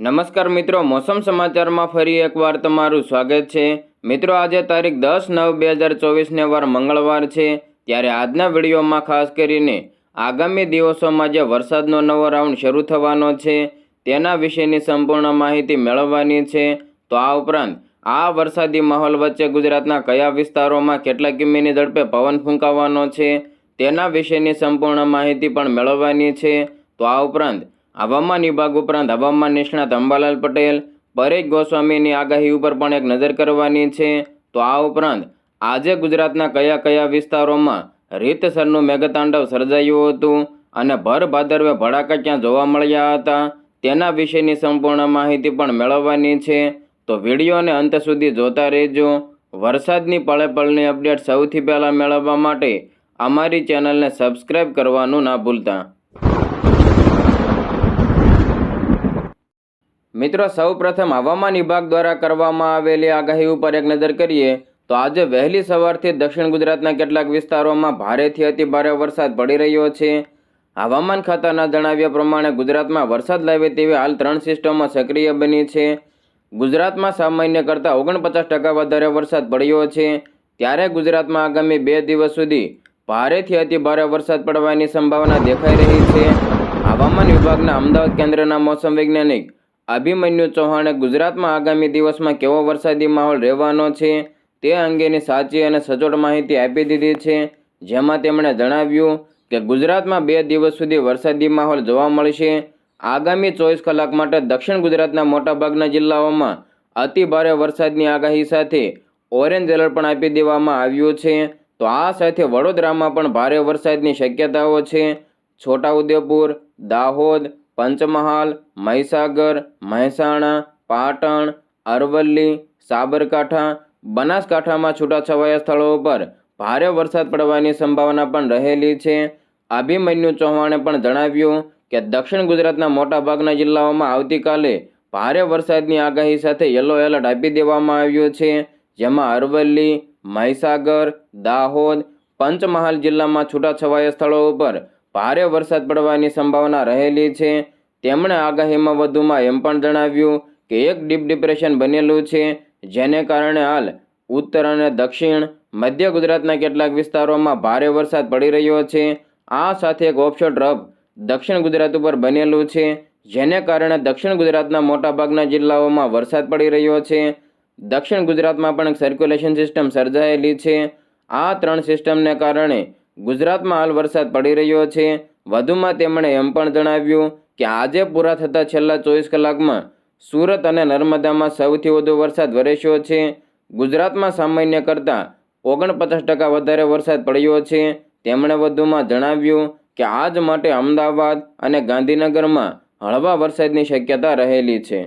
નમસ્કાર મિત્રો, મોસમ સમાચારમાં ફરી એકવાર તમારું સ્વાગત છે. મિત્રો, આજે તારીખ દસ નવ બે હજાર ચોવીસને વાર મંગળવાર છે. ત્યારે આજના વિડીયોમાં ખાસ કરીને આગામી દિવસોમાં જે વરસાદનો નવો રાઉન્ડ શરૂ થવાનો છે, તેના વિશેની સંપૂર્ણ માહિતી મેળવવાની છે. તો આ ઉપરાંત, આ વરસાદી માહોલ વચ્ચે ગુજરાતના કયા વિસ્તારોમાં કેટલા કિમીની ઝડપે પવન ફૂંકાવાનો છે, તેના વિશેની સંપૂર્ણ માહિતી પણ મેળવવાની છે. તો આ ઉપરાંત હવામાન વિભાગ ઉપરાંત હવામાન નિષ્ણાત અંબાલાલ પટેલ, પરેશ ગોસ્વામીની આગાહી ઉપર પણ એક નજર કરવાની છે. તો આ ઉપરાંત, આજે ગુજરાતના કયા કયા વિસ્તારોમાં રીતસરનું મેઘતાંડવ સર્જાયું હતું અને ભર ભાદરવે ભડાકા ક્યાં જોવા મળ્યા હતા, તેના વિશેની સંપૂર્ણ માહિતી પણ મેળવવાની છે. તો વિડીયોને અંત સુધી જોતા રહેજો. વરસાદની પળે પળની અપડેટ સૌથી પહેલાં મેળવવા માટે અમારી ચેનલને સબસ્ક્રાઈબ કરવાનું ના ભૂલતા. મિત્રો સૌ પ્રથમ હવામાન વિભાગ દ્વારા કરવામાં આવેલી આગાહી ઉપર એક નજર કરીએ તો આજે વહેલી સવારથી દક્ષિણ ગુજરાતના કેટલાક વિસ્તારોમાં ભારેથી અતિ ભારે વરસાદ પડી રહ્યો છે. હવામાન ખાતાના જણાવ્યા પ્રમાણે ગુજરાતમાં વરસાદ લાવે તેવી હાલ ત્રણ સિસ્ટમો સક્રિય બની છે. ગુજરાતમાં સામાન્ય કરતાં ઓગણપચાસ ટકા વધારે વરસાદ પડ્યો છે. ત્યારે ગુજરાતમાં આગામી બે દિવસ સુધી ભારેથી અતિ ભારે વરસાદ પડવાની સંભાવના દેખાઈ રહી છે. હવામાન વિભાગના અમદાવાદ કેન્દ્રના મોસમ વૈજ્ઞાનિક અભિમન્યુ ચૌહાણે ગુજરાતમાં આગામી દિવસમાં કેવો વરસાદી માહોલ રહેવાનો છે તે અંગેની સાચી અને સચોટ માહિતી આપી દીધી છે. જેમાં તેમણે જણાવ્યું કે ગુજરાતમાં બે દિવસ સુધી વરસાદી માહોલ જોવા મળશે. આગામી ચોવીસ કલાક માટે દક્ષિણ ગુજરાતના મોટાભાગના જિલ્લાઓમાં અતિ ભારે વરસાદની આગાહી સાથે ઓરેન્જ એલર્ટ પણ આપી દેવામાં આવ્યું છે. તો આ સાથે વડોદરામાં પણ ભારે વરસાદની શક્યતાઓ છે. છોટાઉદેપુર, દાહોદ પંચમહાલ, મહીસાગર, મહેસાણા, પાટણ, અરવલ્લી, સાબરકાંઠા, બનાસકાંઠામાં છૂટાછવાયા સ્થળો પર ભારે વરસાદ પડવાની સંભાવના પણ રહેલી છે. અભિમન્યુ ચૌહાણે પણ જણાવ્યું કે દક્ષિણ ગુજરાતના મોટાભાગના જિલ્લાઓમાં આવતીકાલે ભારે વરસાદની આગાહી સાથે યલો એલર્ટ આપી દેવામાં આવ્યું છે. જેમાં અરવલ્લી, મહીસાગર, દાહોદ, પંચમહાલ જિલ્લામાં છૂટાછવાયા સ્થળો ઉપર ભારે વરસાદ પડવાની સંભાવના રહેલી છે. તેમણે આગાહીમાં વધુમાં એમ પણ જણાવ્યું કે એક ડીપ ડિપ્રેશન બનેલું છે, જેને કારણે હાલ ઉત્તર અને દક્ષિણ મધ્ય ગુજરાતના કેટલાક વિસ્તારોમાં ભારે વરસાદ પડી રહ્યો છે. આ સાથે એક ઓફશોર ટ્રફ દક્ષિણ ગુજરાત ઉપર બનેલું છે, જેને કારણે દક્ષિણ ગુજરાતના મોટાભાગના જિલ્લાઓમાં વરસાદ પડી રહ્યો છે. દક્ષિણ ગુજરાતમાં પણ સર્ક્યુલેશન સિસ્ટમ સર્જાયેલી છે. આ ત્રણ સિસ્ટમને કારણે ગુજરાતમાં હાલ વરસાદ પડી રહ્યો છે. વધુમાં તેમણે એમ પણ જણાવ્યું કે આજે પૂરા થતા છેલ્લા ચોવીસ કલાકમાં સુરત અને નર્મદામાં સૌથી વધુ વરસાદ વરસ્યો છે. ગુજરાતમાં સામાન્ય કરતાં ઓગણપચાસ ટકા વધારે વરસાદ પડ્યો છે. તેમણે વધુમાં જણાવ્યું કે આજ માટે અમદાવાદ અને ગાંધીનગરમાં હળવા વરસાદની શક્યતા રહેલી છે.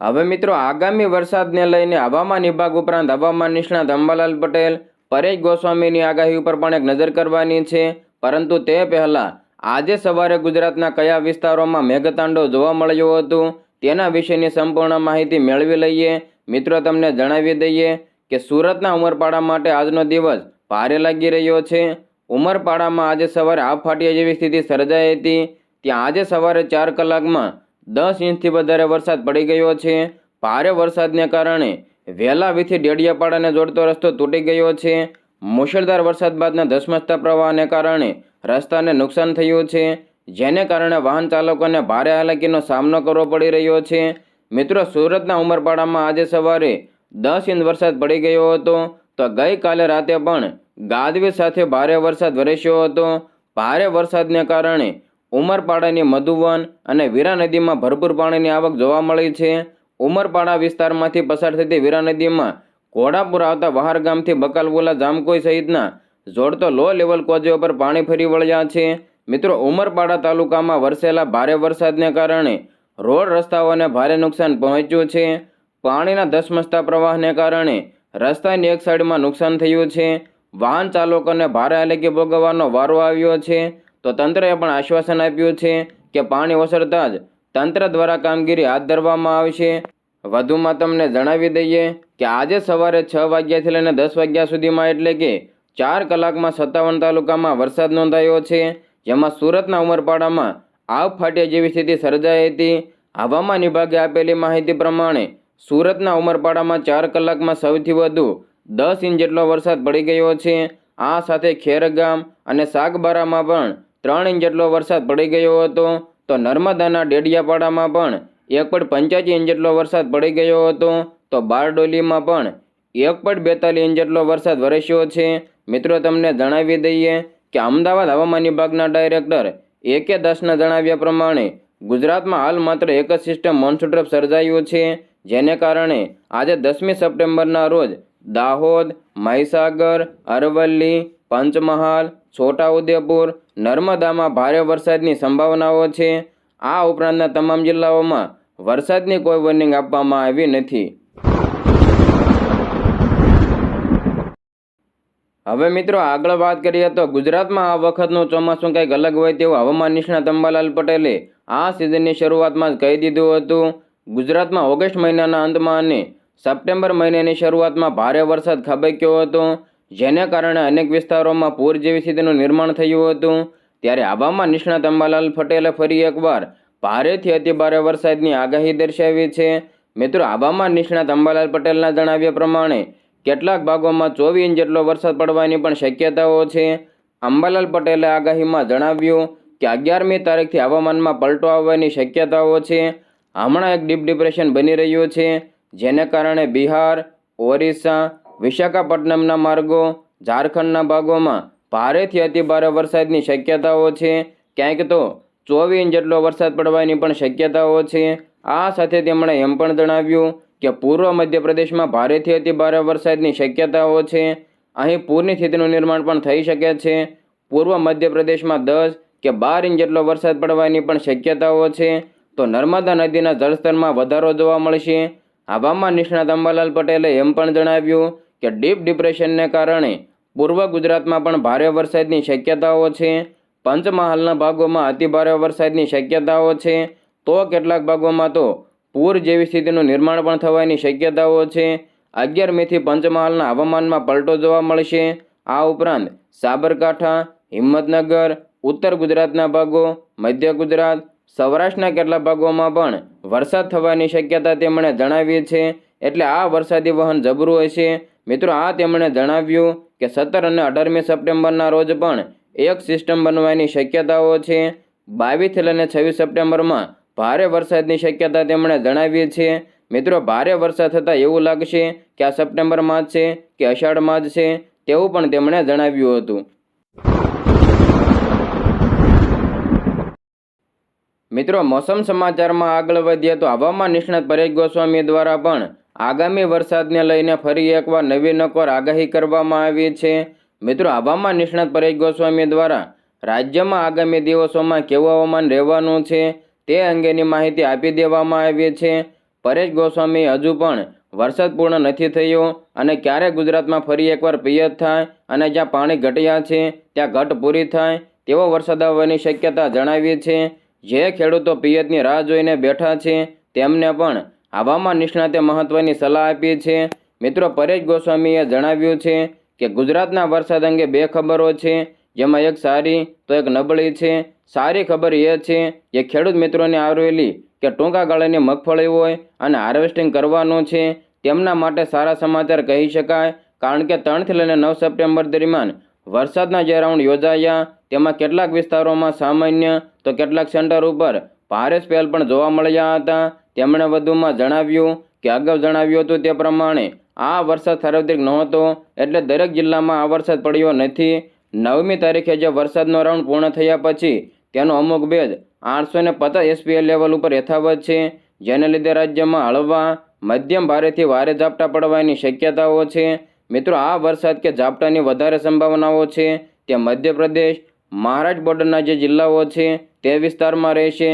હવે મિત્રો, આગામી વરસાદને લઈને હવામાન વિભાગ ઉપરાંત હવામાન નિષ્ણાત અંબાલાલ પટેલ, પરેશ ગોસ્વામીની આગાહી ઉપર પણ એક નજર કરવાની છે. પરંતુ તે પહેલાં આજે સવારે ગુજરાતના કયા વિસ્તારોમાં મેઘતાંડવ જોવા મળ્યું હતું તેના વિશેની સંપૂર્ણ માહિતી મેળવી લઈએ. મિત્રો, તમને જણાવી દઈએ કે સુરતના ઉમરપાડા માટે આજનો દિવસ ભારે લાગી રહ્યો છે. ઉમરપાડામાં આજે સવારે આબ ફાટ્યા જેવી સ્થિતિ સર્જાઈ હતી. ત્યાં આજે સવારે ચાર કલાકમાં દસ ઇંચથી વધારે વરસાદ પડી ગયો છે. ભારે વરસાદને કારણે વેલાવીથી ડેડિયાપાડાને જોડતો રસ્તો તૂટી ગયો છે. મુશળધાર વરસાદ બાદના ધસમસતા પ્રવાહને કારણે રસ્તાને નુકસાન થયું છે. જેને કારણે વાહન ચાલકોને ભારે હાલાકીનો સામનો કરવો પડી રહ્યો છે. મિત્રો, સુરતના ઉમરપાડામાં આજે સવારે દસ ઇંચ વરસાદ પડી ગયો હતો. તો ગઈકાલે રાતે પણ ગાજવીજ સાથે ભારે વરસાદ વરસ્યો હતો. ભારે વરસાદને કારણે ઉમરપાડાની મધુવન અને વીરા નદીમાં ભરપૂર પાણીની આવક જોવા મળી છે. ઉમરપાડા વિસ્તારમાંથી પસાર થતી વીરા નદીમાં ઘોડાપુર આવતા વહાર ગામથી બકાલવોલા જામકોઈ સહિતના જોડતો લો લેવલ કોજે પર પાણી ફરી વળ્યા છે. મિત્રો, ઉમરપાડા તાલુકામાં વરસેલા ભારે વરસાદને કારણે રોડ રસ્તાઓને ભારે નુકસાન પહોંચ્યું છે. પાણીના ધસમસતા પ્રવાહને કારણે રસ્તાની એક સાઈડમાં નુકસાન થયું છે. વાહન ચાલકોને ભારે હાલાકી ભોગવવાનો વારો આવ્યો છે. તો તંત્રએ પણ આશ્વાસન આપ્યું છે કે પાણી ઓસરતા જ તંત્ર દ્વારા કામગીરી હાથ ધરવામાં આવશે. વધુમાં તમને જણાવી દઈએ કે આજે સવારે છ વાગ્યાથી લઈને દસ વાગ્યા સુધીમાં એટલે કે ચાર કલાકમાં સત્તાવન તાલુકામાં વરસાદ નોંધાયો છે, જેમાં સુરતના ઉમરપાડામાં આવ ફાટ્યા જેવી સ્થિતિ સર્જાઈ હતી. હવામાન વિભાગે આપેલી માહિતી પ્રમાણે સુરતના ઉમરપાડામાં ચાર કલાકમાં સૌથી વધુ દસ ઇંચ જેટલો વરસાદ પડી ગયો છે. આ સાથે ખેરગામ અને સાગબારામાં પણ ત્રણ ઇંચ જેટલો વરસાદ પડી ગયો હતો, તો નર્મદાના ડેડિયાપાડામાં પણ એક પોઈન્ટ પંચ્યાસી ઇંચ જેટલો વરસાદ પડી ગયો હતો, તો બારડોલીમાં પણ એક પોઈન્ટ બેતાલીસ ઇંચ જેટલો વરસાદ વરસ્યો છે. મિત્રો, તમને જણાવી દઈએ કે અમદાવાદ હવામાન વિભાગના ડાયરેક્ટર એ કે દાસના જણાવ્યા પ્રમાણે ગુજરાતમાં હાલ માત્ર એક જ સિસ્ટમ મોન્સૂન ટ્રફ સર્જાયું છે, જેને કારણે આજે દસમી સપ્ટેમ્બરના રોજ દાહોદ, મહીસાગર, અરવલ્લી, પંચમહાલ છોટાઉદેપુર, નર્મદામાં ભારે વરસાદની સંભાવનાઓ છે. આ ઉપરાંતના તમામ જિલ્લાઓમાં વરસાદની કોઈ વોર્નિંગ આપવામાં આવી નથી. હવે મિત્રો આગળ વાત કરીએ તો ગુજરાતમાં આ વખતનું ચોમાસું કંઈક અલગ હોય તેવું હવામાન નિષ્ણાત અંબાલાલ પટેલે આ સિઝનની શરૂઆતમાં જ કહી દીધું હતું. ગુજરાતમાં ઓગસ્ટ મહિનાના અંતમાં અને સપ્ટેમ્બર મહિનાની શરૂઆતમાં ભારે વરસાદ ખાબક્યો હતો. જેને કારણે અનેક વિસ્તારોમાં પૂર જેવી સ્થિતિનું નિર્માણ થયું હતું. ત્યારે આવામાં નિષ્ણાત અંબાલાલ પટેલે ફરી એકવાર ભારેથી અતિભારે વરસાદની આગાહી દર્શાવી છે. મિત્રો, આવામાં નિષ્ણાત અંબાલાલ પટેલના જણાવ્યા પ્રમાણે, કેટલાક ભાગોમાં ચોવીસ ઇંચ જેટલો વરસાદ પડવાની પણ શક્યતાઓ છે. અંબાલાલ પટેલે આગાહીમાં જણાવ્યું કે અગિયારમી તારીખથી હવામાનમાં પલટો આવવાની શક્યતાઓ છે. હમણાં એક ડીપ ડિપ્રેશન બની રહ્યું છે, જેને કારણે બિહાર, ઓરિસ્સા વિશાખાપટ્ટનમના માર્ગો, ઝારખંડના ભાગોમાં ભારેથી અતિભારે વરસાદની શક્યતાઓ છે. ક્યાંક તો ચોવીસ ઇંચ જેટલો વરસાદ પડવાની પણ શક્યતાઓ છે. આ સાથે તેમણે એમ પણ જણાવ્યું કે પૂર્વ મધ્યપ્રદેશમાં ભારેથી અતિભારે વરસાદની શક્યતાઓ છે. અહીં પૂરની સ્થિતિનું નિર્માણ પણ થઈ શકે છે. પૂર્વ મધ્યપ્રદેશમાં દસ કે બાર ઇંચ જેટલો વરસાદ પડવાની પણ શક્યતાઓ છે. તો નર્મદા નદીના જળસ્તરમાં વધારો જોવા મળશે. હવામાન નિષ્ણાત અંબાલાલ પટેલે એમ પણ જણાવ્યું કે ડીપ ડિપ્રેશનને કારણે પૂર્વ ગુજરાતમાં પણ ભારે વરસાદની શક્યતાઓ છે. પંચમહાલના ભાગોમાં અતિભારે વરસાદની શક્યતાઓ છે. તો કેટલાક ભાગોમાં તો પૂર જેવી સ્થિતિનું નિર્માણ પણ થવાની શક્યતાઓ છે. અગિયાર મેથી પંચમહાલના હવામાનમાં પલટો જોવા મળશે. આ ઉપરાંત સાબરકાંઠા, હિંમતનગર, ઉત્તર ગુજરાતના ભાગો, મધ્ય ગુજરાત, સૌરાષ્ટ્રના કેટલાક ભાગોમાં પણ વરસાદ થવાની શક્યતા તેમણે જણાવી છે. એટલે આ વરસાદી વહન જબરું હશે. મિત્રો, આ તેમણે જણાવ્યું કે સત્તર અને અઢારમી સપ્ટેમ્બરના રોજ પણ એક સિસ્ટમ બનવાની શક્યતાઓ છે. બાવીસથી લઈને છવ્વીસ સપ્ટેમ્બરમાં ભારે વરસાદની શક્યતા તેમણે જણાવી છે. મિત્રો, ભારે વરસાદ થતાં એવું લાગશે કે આ સપ્ટેમ્બરમાં જ છે કે અષાઢમાં જ છે તેવું પણ તેમણે જણાવ્યું હતું. મિત્રો, મોસમ સમાચારમાં આગળ વધીએ તો હવામાન નિષ્ણાત પરેશ ગોસ્વામી દ્વારા પણ આગામી વરસાદને લઈને ફરી એકવાર નવી નકોર આગાહી કરવામાં આવી છે. મિત્રો હવામાન નિષ્ણાત પરેશ ગોસ્વામી દ્વારા રાજ્યમાં આગામી દિવસોમાં કેવું હવામાન રહેવાનું છે તે અંગેની માહિતી આપી દેવામાં આવી છે. પરેશ ગોસ્વામી હજુ પણ વરસાદ પૂર્ણ નથી થયો અને ક્યારે ગુજરાતમાં ફરી એકવાર પિયત થાય અને જ્યાં પાણી ઘટ્યા છે, ત્યાં ઘટ પૂરી થાય તેવો વરસાદ આવવાની શક્યતા જણાવી છે. જે ખેડૂતો પિયતની રાહ જોઈને બેઠા છે, તેમને પણ હવામાન નિષ્ણાતે મહત્વની સલાહ આપી છે. મિત્રો, પરેશ ગોસ્વામીએ જણાવ્યું છે કે ગુજરાતના વરસાદ અંગે બે ખબરો છે. જેમાં એક સારી, તો એક નબળી છે. સારી ખબર એ છે કે ખેડૂત મિત્રોને આવરેલી કે ટૂંકા ગાળાની મગફળી હોય અને હાર્વેસ્ટિંગ કરવાનું છે, તેમના માટે સારા સમાચાર કહી શકાય. કારણ કે ત્રણથી લઈને નવ સપ્ટેમ્બર દરમિયાન વરસાદના જે રાઉન્ડ યોજાયા. તેમાં કેટલાક વિસ્તારોમાં સામાન્ય, તો કેટલાક સેન્ટર ઉપર ભારે સ્પેલ પણ જોવા મળ્યા હતા. તેમણે વધુમાં જણાવ્યું કે અગાઉ જણાવ્યું હતું તે પ્રમાણે આ વરસાદ સાર્વત્રિક નહોતો એટલે દરેક જિલ્લામાં આ વરસાદ પડ્યો નથી. નવમી તારીખે જે વરસાદનો રાઉન્ડ પૂર્ણ થયા પછી તેનો અમુક ભેજ આઠસો ને પચાસ એસપીએલ લેવલ ઉપર યથાવત છે. જેને લીધે રાજ્યમાં હળવા, મધ્યમ ભારેથી ભારે ઝાપટા પડવાની શક્યતાઓ છે. મિત્રો, આ વરસાદ કે ઝાપટાની વધારે સંભાવનાઓ છે તે મધ્યપ્રદેશ, મહારાષ્ટ્ર બોર્ડરના જે જિલ્લાઓ છે તે વિસ્તારમાં રહેશે.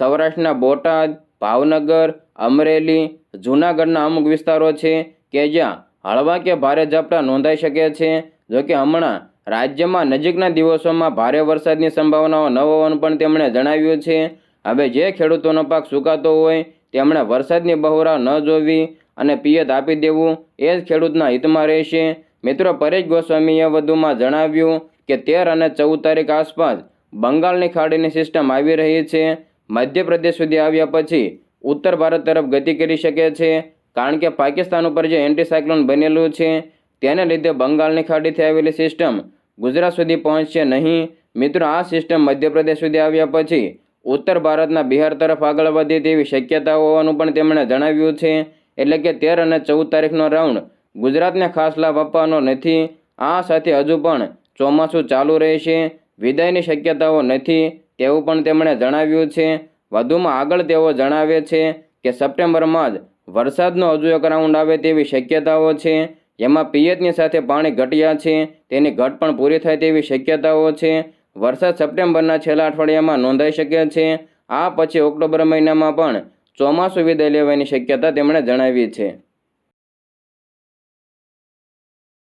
સૌરાષ્ટ્રના બોટાદ ભાવનગર, અમરેલી, જૂનાગઢના અમુક વિસ્તારો છે કે જ્યાં હળવા કે ભારે ઝાપટા નોંધાઈ શકે છે. જોકે હમણાં રાજ્યમાં નજીકના દિવસોમાં ભારે વરસાદની સંભાવનાઓ ન હોવાનું પણ તેમણે જણાવ્યું છે. હવે જે ખેડૂતોનો પાક સુકાતો હોય તેમણે વરસાદની બહોરા ન જોવી અને પિયત આપી દેવું એ જ ખેડૂતના હિતમાં રહેશે. મિત્રો, પરેશ ગોસ્વામીએ વધુમાં જણાવ્યું કે તેર અને ચૌદ તારીખ આસપાસ બંગાળની ખાડીની સિસ્ટમ આવી રહી છે. મધ્યપ્રદેશ સુધી આવ્યા પછી ઉત્તર ભારત તરફ ગતિ કરી શકે છે. કારણ કે પાકિસ્તાન ઉપર જે એન્ટીસાયક્લોન બનેલું છે, તેને લીધે બંગાળની ખાડીથી આવેલી સિસ્ટમ ગુજરાત સુધી પહોંચશે નહીં. મિત્રો, આ સિસ્ટમ મધ્યપ્રદેશ સુધી આવ્યા પછી ઉત્તર ભારતના બિહાર તરફ આગળ વધે તેવી શક્યતા હોવાનું પણ તેમણે જણાવ્યું છે. એટલે કે તેર અને ચૌદ તારીખનો રાઉન્ડ ગુજરાતને ખાસ લાભ આપવાનો નથી. આ સાથે હજુ પણ ચોમાસું ચાલુ રહેશે. વિદાયની શક્યતાઓ નથી. તેવું પણ તેમણે જણાવ્યું છે. વધુમાં આગળ તેઓ જણાવે છે કે સપ્ટેમ્બરમાં જ વરસાદનો હજુ એક રાઉન્ડ આવે તેવી શક્યતાઓ છે. જેમાં પિયતની સાથે પાણી ઘટ્યા છે. તેની ઘટ પણ પૂરી થાય તેવી શક્યતાઓ છે. વરસાદ સપ્ટેમ્બરના છેલ્લા અઠવાડિયામાં નોંધાઈ શકે છે. આ પછી ઓક્ટોબર મહિનામાં પણ ચોમાસું વિદાય લેવાની શક્યતા તેમણે જણાવી છે.